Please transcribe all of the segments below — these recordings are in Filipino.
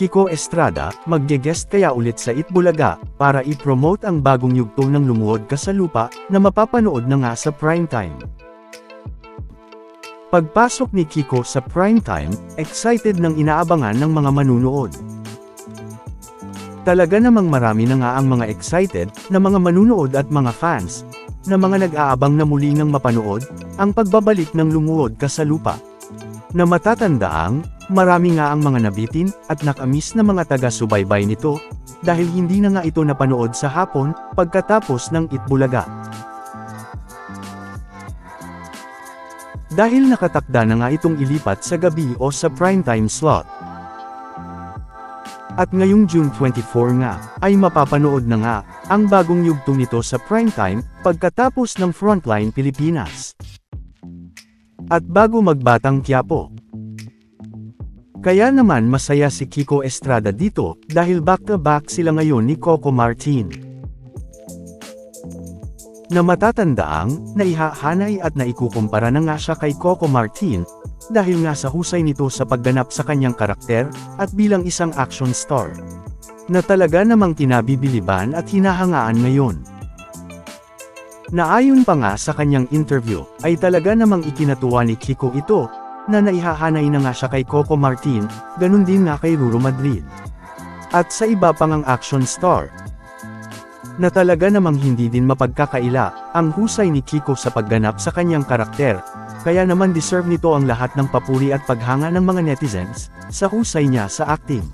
Kiko Estrada, magge-guest kaya ulit sa Itbulaga, para i-promote ang bagong yugto ng Lumuhod Ka sa Lupa, na mapapanood na nga sa primetime. Pagpasok ni Kiko sa primetime, excited ng inaabangan ng mga manunood. Talaga namang marami na nga ang mga excited, na mga manunood at mga fans, na mga nag-aabang na muli ng mapanood, ang pagbabalik ng Lumuhod Ka sa Lupa. Na matatandaang, marami nga ang mga nabitin, at nakamis na mga taga-subaybay nito, dahil hindi na nga ito napanood sa hapon, pagkatapos ng Itbulaga. Dahil nakatakda na nga itong ilipat sa gabi o sa primetime slot. At ngayong June 24 nga, ay mapapanood na nga, ang bagong yugto nito sa primetime, pagkatapos ng Frontline Pilipinas. At bago magbatang Quiapo. Kaya naman masaya si Kiko Estrada dito, dahil back-to-back sila ngayon ni Coco Martin na matatandaang, naihahanay at naikukumpara na nga siya kay Coco Martin, dahil nga sa husay nito sa pagganap sa kanyang karakter, at bilang isang action star. Na talaga namang kinabibiliban at hinahangaan ngayon. Naayon pa nga sa kanyang interview, ay talaga namang ikinatuwa ni Kiko ito, na naihahanay na nga siya kay Coco Martin, ganun din nga kay Ruro Madrid. At sa iba pang ang action star, na talaga namang hindi din mapagkakaila, ang husay ni Kiko sa pagganap sa kanyang karakter, kaya naman deserve nito ang lahat ng papuri at paghanga ng mga netizens, sa husay niya sa acting.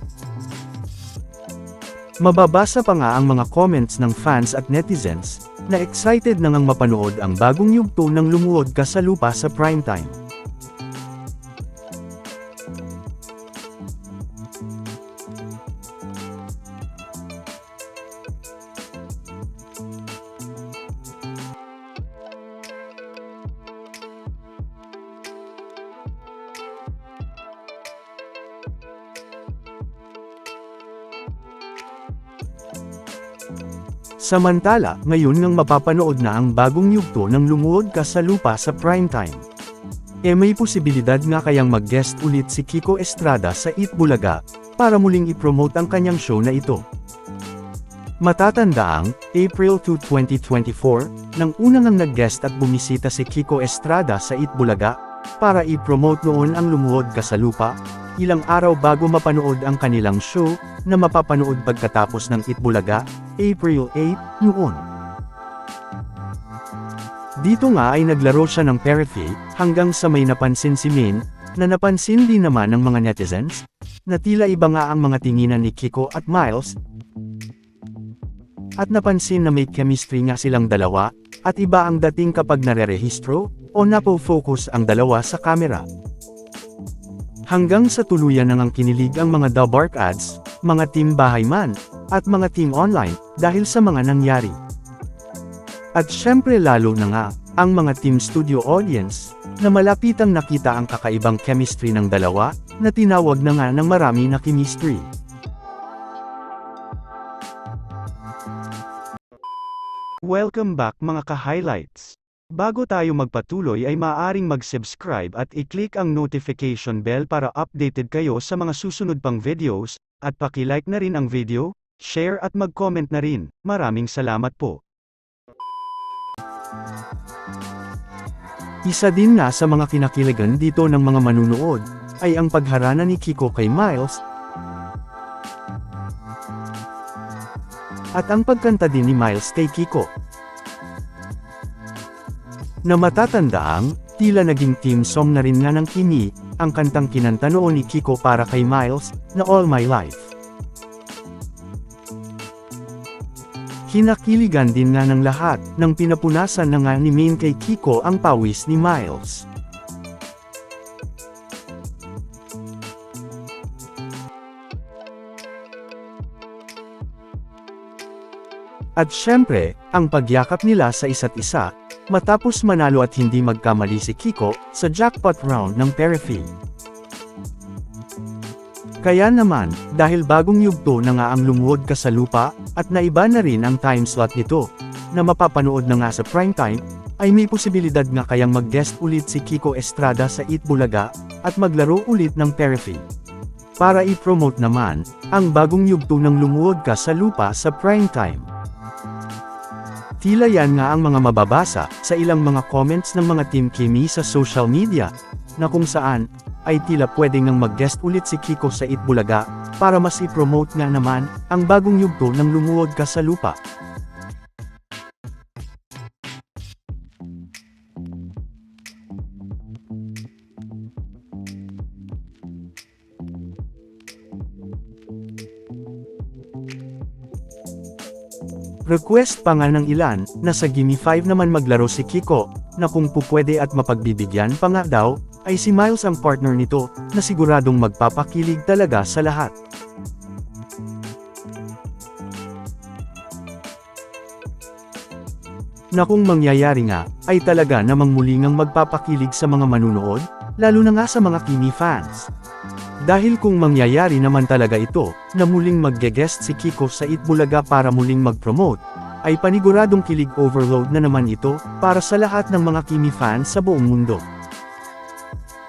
Mababasa pa nga ang mga comments ng fans at netizens, na excited na ngang mapanood ang bagong yugto ng lumuhod ka sa lupa sa primetime. Samantala, ngayon ngang mapapanood na ang bagong yugto ng Lumuhod Ka sa Lupa sa primetime. E may posibilidad nga kayang mag-guest ulit si Kiko Estrada sa Eat Bulaga, para muling i-promote ang kanyang show na ito. Matatandaang, April 2, 2024, nang unang ang nag-guest at bumisita si Kiko Estrada sa Eat Bulaga, para i-promote noon ang Lumuhod Ka sa Lupa, ilang araw bago mapanood ang kanilang show, na mapapanood pagkatapos ng Itbulaga, April 8, noon. Dito nga ay naglaro siya ng Periphery, hanggang sa may napansin si Min, na napansin din naman ng mga netizens, na tila iba nga ang mga tinginan ni Kiko at Miles, at napansin na may chemistry nga silang dalawa, at iba ang dating kapag nare-rehistro, o napo-focus ang dalawa sa camera. Hanggang sa tuluyan nang ang kinilig ang mga The Bark ads, mga team bahay man, at mga team online, dahil sa mga nangyari. At syempre lalo na nga, ang mga team studio audience, na malapitang nakita ang kakaibang chemistry ng dalawa, na tinawag na nga ng marami na chemistry. Welcome back mga ka-highlights. Bago tayo magpatuloy ay maaaring mag-subscribe at i-click ang notification bell para updated kayo sa mga susunod pang videos, at paki-like na rin ang video, share at mag-comment na rin. Maraming salamat po. Isa din na sa mga kinakiligan dito ng mga manunood, ay ang pagharana ni Kiko kay Miles, at ang pagkanta din ni Miles kay Kiko. Na matatandaang, tila naging team song na rin nga ng Kimi, ang kantang kinanta noon ni Kiko para kay Miles, na All My Life. Kinakiligan din nga ng lahat, nang pinapunasan na nga ni Min kay Kiko ang pawis ni Miles. At syempre, ang pagyakap nila sa isa't isa, matapos manalo at hindi magkamali si Kiko, sa jackpot round ng Periphery. Kaya naman, dahil bagong yugto na nga ang lumuhod ka sa lupa, at naiba na rin ang time slot nito, na mapapanood na nga sa primetime, ay may posibilidad nga kayang mag-guest ulit si Kiko Estrada sa Eat Bulaga, at maglaro ulit ng Periphery. para i-promote naman, ang bagong yugto ng lumuhod ka sa lupa sa primetime. Tila yan nga ang mga mababasa sa ilang mga comments ng mga Team Kimi sa social media, na kung saan, ay tila pwedeng nang mag-guest ulit si Kiko sa Itbulaga, para mas i-promote nga naman, ang bagong yugto ng lumuhod ka sa lupa. Request pa nga ng ilan, na sa Gimme 5 naman maglaro si Kiko, na kung pupwede at mapagbibigyan pa nga daw, ay si Miles ang partner nito, na siguradong magpapakilig talaga sa lahat. Na kung mangyayari nga, ay talaga namang muli ngang magpapakilig sa mga manunood, lalo na nga sa mga Kimi fans. Dahil kung mangyayari naman talaga ito, na muling magge-guest si Kiko sa Itbulaga para muling mag-promote, ay paniguradong kilig overload na naman ito, para sa lahat ng mga Kimi fans sa buong mundo.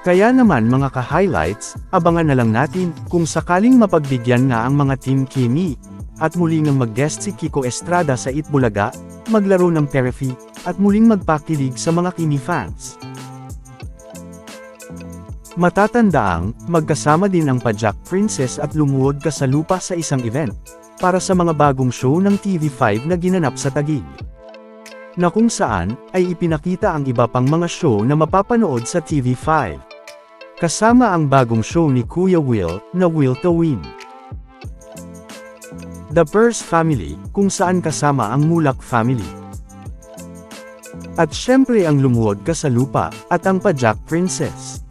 Kaya naman mga ka-highlights, abangan na lang natin, kung sakaling mapagbigyan nga ang mga Team Kimi, at muling ang mag-guest si Kiko Estrada sa Itbulaga, maglaro ng Perefi, at muling magpakilig sa mga Kimi fans. Matatandaang, magkasama din ang Pajak Princess at lumuhod ka sa lupa sa isang event, para sa mga bagong show ng TV5 na ginanap sa Taguig. Na kung saan, ay ipinakita ang iba pang mga show na mapapanood sa TV5. Kasama ang bagong show ni Kuya Will, na Will to Win. The Purse Family, kung saan kasama ang Mulak Family. At syempre ang lumuhod ka sa lupa, at ang Pajak Princess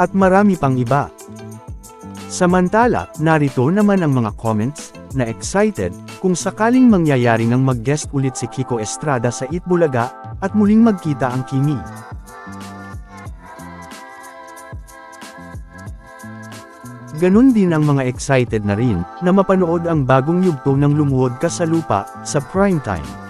at marami pang iba. Samantala, narito naman ang mga comments, na excited, kung sakaling mangyayari ng mag-guest ulit si Kiko Estrada sa Itbulaga, at muling magkita ang Kimi. Ganon din ang mga excited na rin, na mapanood ang bagong yugto ng lumuhod ka sa lupa, sa primetime.